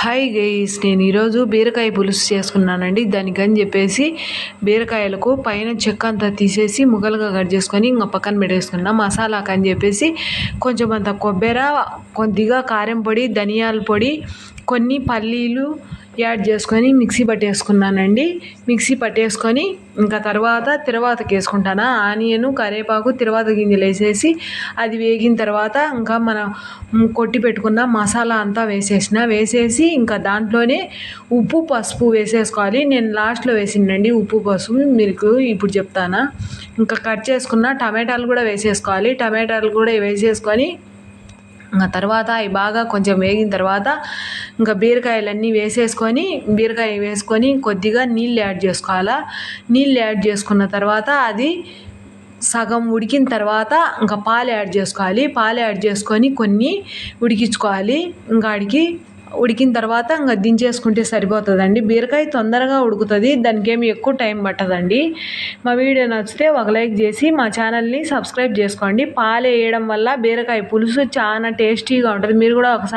Hi guys నేను ఈరోజు బీరకాయ పులుసు చేసుకున్నానండి. దానికని చెప్పేసి బీరకాయలకు పైన చెక్క అంతా తీసేసి ముగలుగా కట్ చేసుకొని ఇంకా పక్కన పెట్టేసుకున్నా. మసాలాకు అని చెప్పేసి కొంచెం అంత కొబ్బరి కొద్దిగా కారం పొడి ధనియాల పొడి కొన్ని పల్లీలు యాడ్ చేసుకొని మిక్సీ పట్టేసుకున్నానండి. మిక్సీ పట్టేసుకొని ఇంకా తర్వాత తిరువాతకి వేసుకుంటాను. ఆనియను కరేపాకు తిరువాత గింజలు వేసేసి అది వేగిన తర్వాత ఇంకా మనం కొట్టి పెట్టుకున్న మసాలా అంతా వేసేసిన. వేసేసి ఇంకా దాంట్లోనే ఉప్పు పసుపు వేసేసుకోవాలి. నేను లాస్ట్లో వేసిండండి ఉప్పు పసుపు మీకు ఇప్పుడు చెప్తానా. ఇంకా కట్ చేసుకున్న టమాటాలు కూడా వేసేసుకోవాలి. టమాటాలు కూడా వేసేసుకొని ఇంకా తర్వాత అవి బాగా కొంచెం వేగిన తర్వాత ఇంకా బీరకాయలన్నీ వేసేసుకొని బీరకాయ వేసుకొని కొద్దిగా నీళ్ళు యాడ్ చేసుకోవాలా? నీళ్ళు యాడ్ చేసుకున్న తర్వాత అది సగం ఉడికిన తర్వాత ఇంకా పాలు యాడ్ చేసుకోవాలి. పాలు యాడ్ చేసుకొని కొన్ని ఉడికించుకోవాలి. ఇంకా ఆడికి ఉడికిన తర్వాత ఇంకా దించేసుకుంటే సరిపోతుందండి. బీరకాయ తొందరగా ఉడుకుతుంది దానికి ఏమి ఎక్కువ టైం పట్టదండి. మా వీడియో నచ్చితే ఒక లైక్ చేసి మా ఛానల్ని సబ్స్క్రైబ్ చేసుకోండి. పాలు వేయడం వల్ల బీరకాయ పులుసు చాలా టేస్టీగా ఉంటుంది. మీరు కూడా ఒకసారి